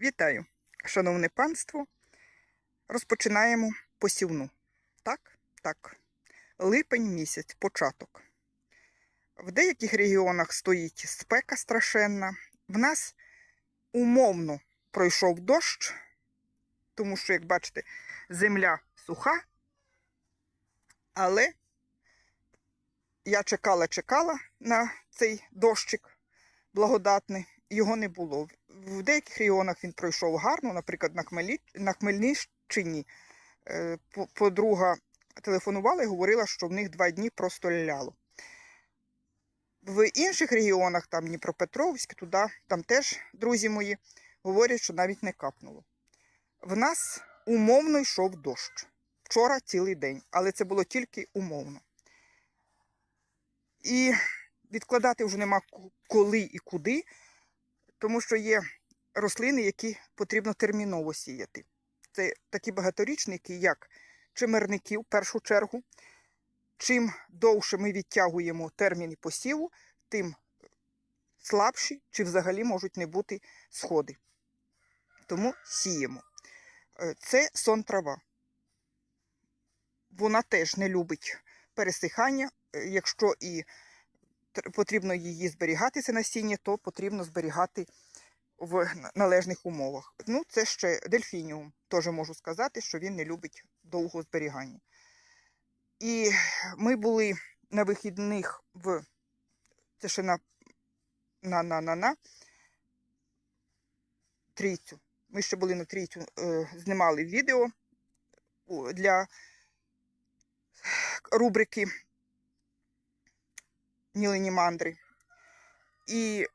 Вітаю, шановне панство. Розпочинаємо посівну. Так, так. Липень місяць, початок. В деяких регіонах стоїть спека страшенна. В нас умовно пройшов дощ, тому що, як бачите, земля суха. Але я чекала-чекала на цей дощик благодатний, його не було. В деяких регіонах він пройшов гарно, наприклад, на, Хмелі... на Хмельниччині. Е, Подруга телефонувала і говорила, що в них два дні просто ляло. В інших регіонах, там Дніпропетровськ, туди, там теж друзі мої говорять, що навіть не капнуло. В нас умовно йшов дощ. Вчора цілий день, але це було тільки умовно. І відкладати вже нема коли і куди, тому що є рослини, які потрібно терміново сіяти. Це такі багаторічники, як чимерники в першу чергу. Чим довше ми відтягуємо терміни посіву, тим слабші чи взагалі можуть не бути сходи. Тому сіємо. Е, Це сон трава. Вона теж не любить пересихання. Е, Якщо і потрібно її зберігати, це насіння, то потрібно зберігати в належних умовах. Ну, це ще дельфініум. Теж можу сказати, що він не любить довгого зберігання. І ми були на вихідних в це ще на, на, на, на, на трійцю. Ми ще були на трійцю, е, знімали відео для рубрики Нілені мандри. І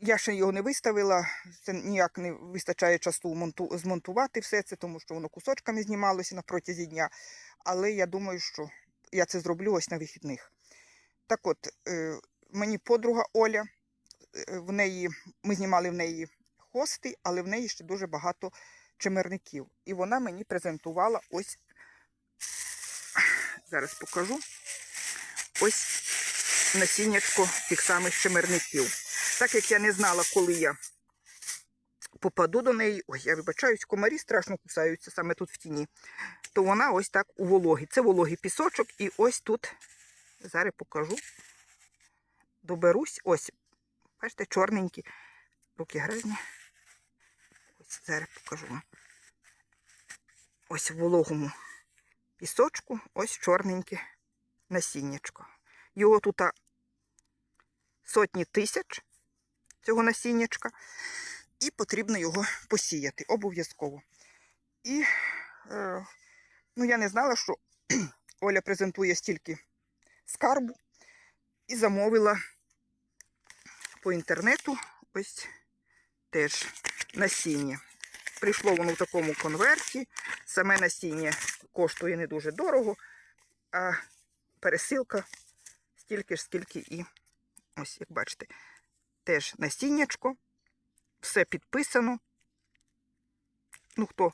я ще його не виставила, це ніяк не вистачає часу монту, змонтувати все це, тому що воно кусочками знімалося на протязі дня. Але я думаю, що я це зроблю ось на вихідних. Так от, е, мені подруга Оля, е, в неї, ми знімали в неї хости, але в неї ще дуже багато чимерників. І вона мені презентувала ось, зараз покажу, ось насіннячко тих самих чимерників. Так як я не знала, коли я попаду до неї, ой, я вибачаюсь, комарі страшно кусаються саме тут в тіні, то вона ось так у вологі. Це вологий пісочок, і ось тут, зараз покажу, доберусь, ось, бачите, чорненькі, руки грязні. Ось зараз покажу вам. Ось в вологому пісочку, ось чорненьке насіннячко. Його тут сотні тисяч цього насіннячка, і потрібно його посіяти обов'язково. І е, ну, я не знала, що Оля презентує стільки скарбу і замовила по інтернету ось теж насіння. Прийшло воно в такому конверті. Саме насіння коштує не дуже дорого, а пересилка стільки ж, скільки і ось, як бачите, теж насіннячко. Все підписано. Ну, хто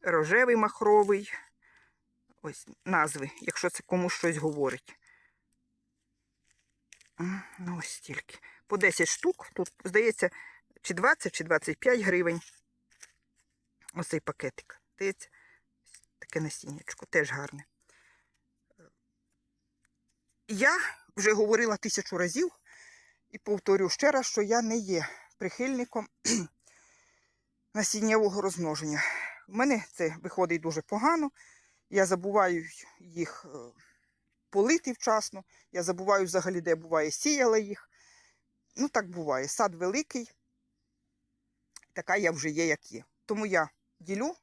рожевий махровий. Ось назви, якщо це комусь щось говорить. Ну, ось стільки. По 10 штук. Тут, здається, чи 20, чи 25 гривень. Ось цей пакетик. Здається, таке насіннячко, теж гарне. Я вже говорила тисячу разів і повторю ще раз, що я не є прихильником насіннєвого розмноження. У мене це виходить дуже погано. Я забуваю їх е, полити вчасно. Я забуваю взагалі, де буває, сіяла їх. Ну, так буває. Сад великий. Така я вже є, як є. Тому я ділю,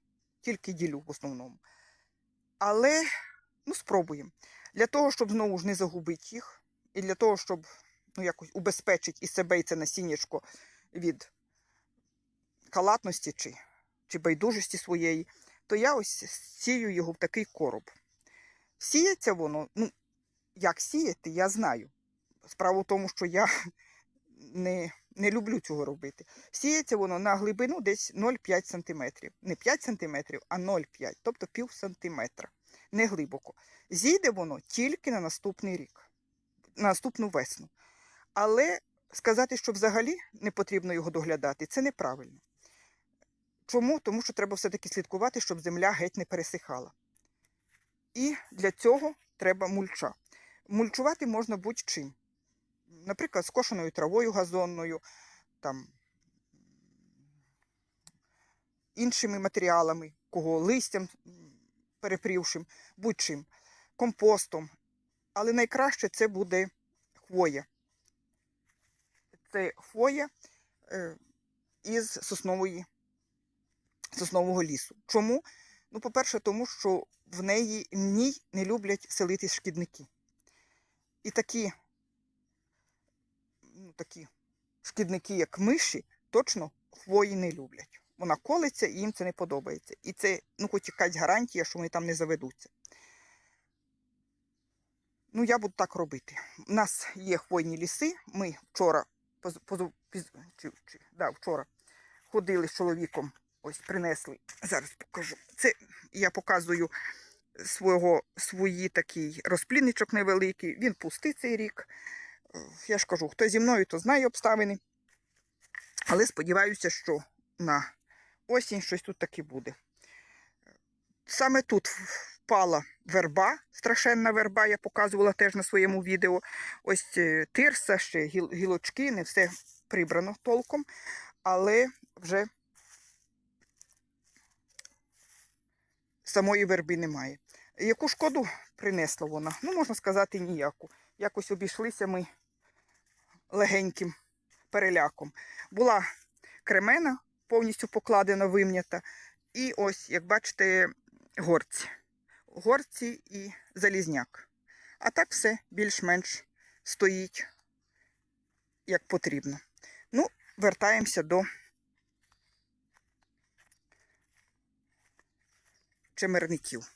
тільки ділю в основному. Але ну, спробуємо. Для того, щоб знову ж не загубити їх, і для того, щоб ну, якось убезпечити і себе, і це насіннячко від калатності чи, чи байдужості своєї, то я ось сію його в такий короб. Сіється воно, ну, як сіяти, я знаю. Справа в тому, що я не, не люблю цього робити. Сіється воно на глибину десь 0,5 см. Не 5 см, а 0,5, тобто пів сантиметра. Не глибоко. Зійде воно тільки на наступний рік, наступну весну. Але сказати, що взагалі не потрібно його доглядати, це неправильно. Чому? Тому що треба все-таки слідкувати, щоб земля геть не пересихала. І для цього треба мульча. Мульчувати можна будь-чим. Наприклад, скошеною травою газонною, там, іншими матеріалами, кого листям перепрівшим, будь-чим, компостом. Але найкраще це буде хвоя. Це хвоя е, із соснової, соснового лісу. Чому? Ну, по-перше, тому що в неї в ній не люблять селитись шкідники. І такі, ну, такі шкідники, як миші, точно хвої не люблять. Вона колиться і їм це не подобається. І це, ну, хоч якась гарантія, що вони там не заведуться. Ну, я буду так робити. У нас є хвойні ліси. Ми вчора, поз, позу- піз- чи, чи, да, вчора ходили з чоловіком, ось принесли. Зараз покажу. Це я показую свого, свої такий розплінничок невеликий. Він пустий цей рік. Я ж кажу, хто зі мною, то знає обставини. Але сподіваюся, що на осінь щось тут таки буде. Саме тут впала верба, страшенна верба, я показувала теж на своєму відео. Ось е, тирса, ще гілочки, не все прибрано толком, але вже самої верби немає. Яку шкоду принесла вона? Ну, можна сказати, ніяку. Якось обійшлися ми легеньким переляком. Була кремена, повністю покладена, вим'ята. І ось, як бачите, горці. Горці і залізняк. А так все більш-менш стоїть як потрібно. Ну, вертаємося до чемерників.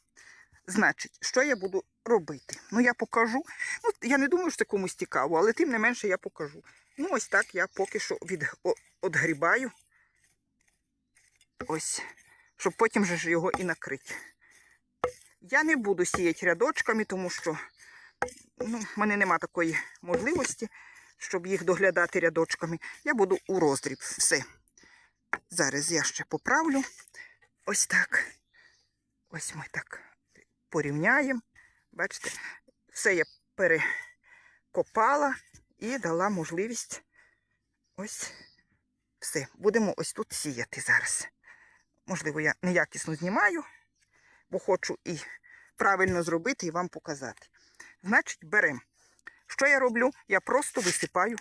Значить, що я буду робити? Ну, я покажу. Ну, я не думаю, що це комусь цікаво, але тим не менше я покажу. Ну, ось так я поки що від, отгрібаю. Ось, щоб потім же ж його і накрити. Я не буду сіяти рядочками, тому що ну, в мене нема такої можливості, щоб їх доглядати рядочками. Я буду у роздріб. Все. Зараз я ще поправлю. Ось так. Ось ми так порівняємо. Бачите, все я перекопала і дала можливість ось все. Будемо ось тут сіяти зараз. Можливо, я неякісно знімаю, бо хочу і правильно зробити і вам показати. Значить, беремо. Що я роблю? Я просто висипаю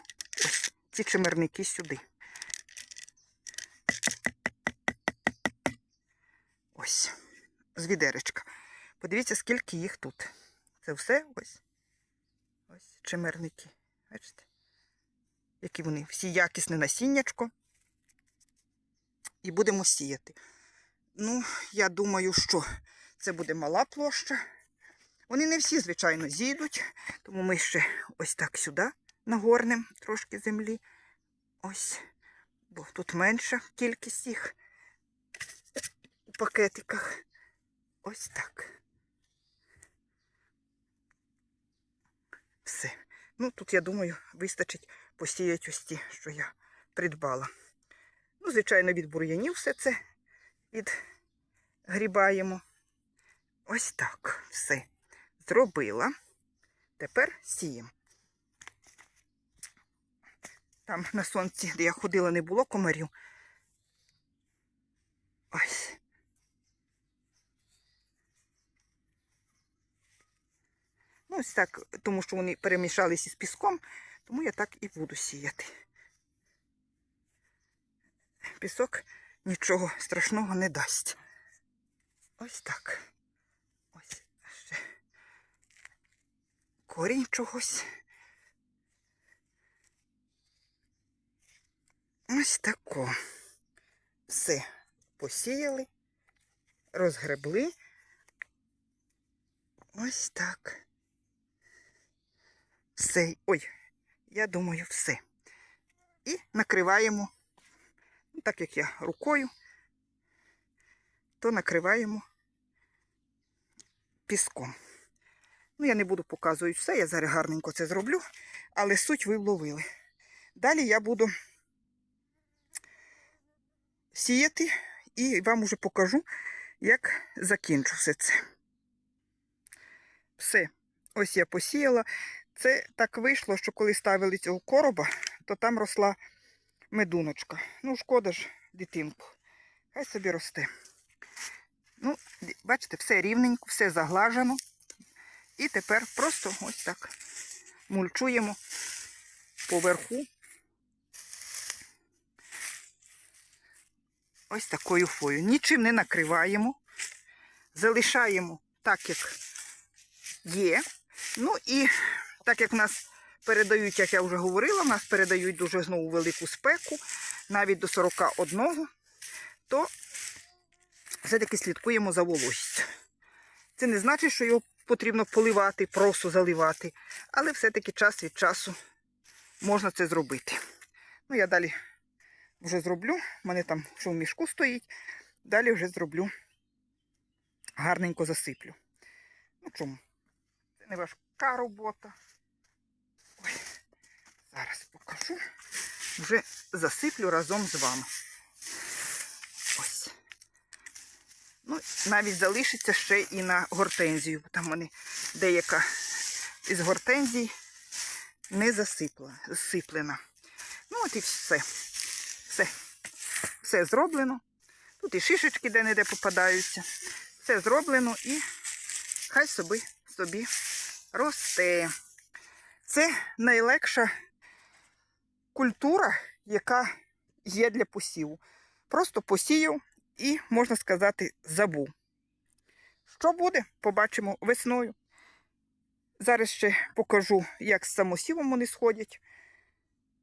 ці чимерники сюди. Ось, з відеречка. Подивіться, скільки їх тут. Це все ось. Ось чимерники. Бачите? Які вони всі якісне насіннячко. І будемо сіяти. Ну, я думаю, що це буде мала площа. Вони не всі, звичайно, зійдуть, тому ми ще ось так сюди нагорнемо трошки землі. Ось. Бо тут менша кількість їх у пакетиках. Ось так. Все. Ну, тут, я думаю, вистачить посіяти ось ті, що я придбала. Ну, звичайно, від бур'янів все це відгрібаємо. Ось так. Все. Зробила. Тепер сіємо. Там на сонці, де я ходила, не було комарів. Ось. Ну, ось так, тому що вони перемішалися з піском, тому я так і буду сіяти. Пісок нічого страшного не дасть. Ось так. Ось ще корінь чогось. Ось тако. Все посіяли, розгребли. Ось так. Все. Ой, я думаю, все. І накриваємо, так як я рукою, то накриваємо піском. Ну, я не буду показувати все, я зараз гарненько це зроблю, але суть ви вловили. Далі я буду сіяти і вам уже покажу, як закінчу все це. Все, ось я посіяла. Це так вийшло, що коли ставили цього короба, то там росла медуночка. Ну, шкода ж дитинку. Хай собі росте. Ну, бачите, все рівненько, все заглажено. І тепер просто ось так мульчуємо поверху. Ось такою фою. Нічим не накриваємо. Залишаємо так, як є. Ну і так як нас передають, як я вже говорила, нас передають дуже знову велику спеку, навіть до 41, то все-таки слідкуємо за вологістю. Це не значить, що його потрібно поливати, просто заливати, але все-таки час від часу можна це зробити. Ну, я далі вже зроблю. У мене там що в мішку стоїть. Далі вже зроблю, гарненько засиплю. Ну чому? Це не важка робота. Ой, зараз покажу. Вже засиплю разом з вами. Ось. Ну, навіть залишиться ще і на гортензію, бо там вони деяка із гортензій не засиплена. Ну, от і все. Все. Все зроблено. Тут і шишечки де-не-де попадаються. Все зроблено і хай собі, собі росте. Це найлегша культура, яка є для посіву. Просто посіяв і, можна сказати, забув. Що буде, побачимо весною. Зараз ще покажу, як з самосівом вони сходять.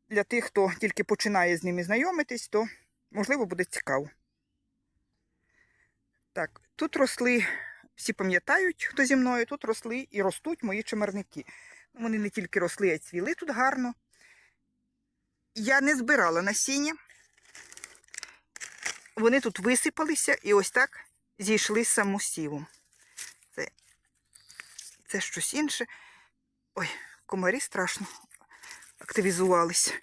Для тих, хто тільки починає з ними знайомитись, то можливо буде цікаво. Так, тут росли, всі пам'ятають, хто зі мною, тут росли і ростуть мої чимерники. Вони не тільки росли, а й цвіли тут гарно. Я не збирала насіння. Вони тут висипалися і ось так зійшли самосівом. Це, це щось інше. Ой, комарі страшно активізувались.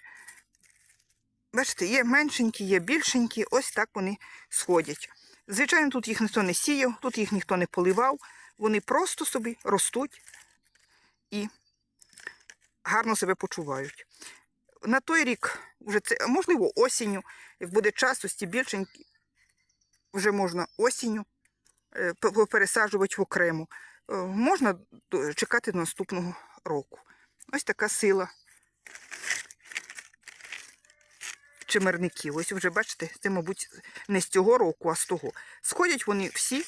Бачите, є меншенькі, є більшенькі, ось так вони сходять. Звичайно, тут їх ніхто не сіяв, тут їх ніхто не поливав. Вони просто собі ростуть і гарно себе почувають. На той рік, вже це, можливо, осінню, як буде час, ось ці більшенькі, вже можна осінню е, пересаджувати в окремо. Е, Можна чекати до наступного року. Ось така сила чимерників. Ось вже бачите, це, мабуть, не з цього року, а з того. Сходять вони всі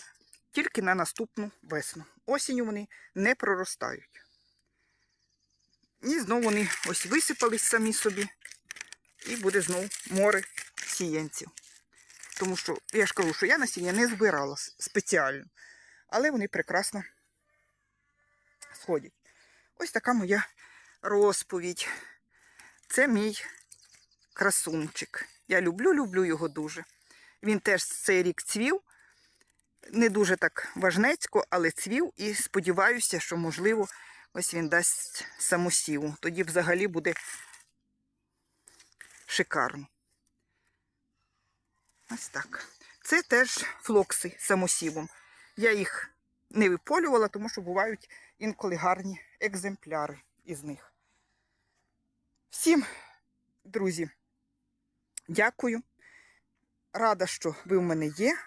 тільки на наступну весну. Осінню вони не проростають. І знову вони ось висипались самі собі, і буде знову море сіянців. Тому що я ж кажу, що я насіння не збирала спеціально, але вони прекрасно сходять. Ось така моя розповідь. Це мій красунчик. Я люблю, люблю його дуже. Він теж цей рік цвів. Не дуже так важнецько, але цвів і сподіваюся, що, можливо, ось він дасть самосіву. Тоді взагалі буде шикарно. Ось так. Це теж флокси самосівом. Я їх не виполювала, тому що бувають інколи гарні екземпляри із них. Всім, друзі, дякую. Рада, що ви в мене є.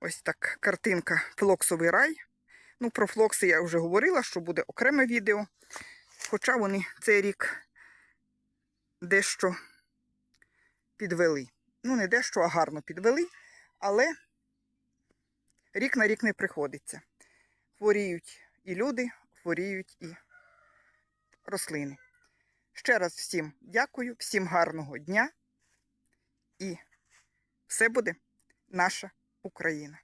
Ось так картинка Флоксовий рай. Ну, про флокси я вже говорила, що буде окреме відео. Хоча вони цей рік дещо підвели. Ну, не дещо, а гарно підвели, але рік на рік не приходиться. Хворіють і люди, хворіють і рослини. Ще раз всім дякую, всім гарного дня і все буде наша Україна.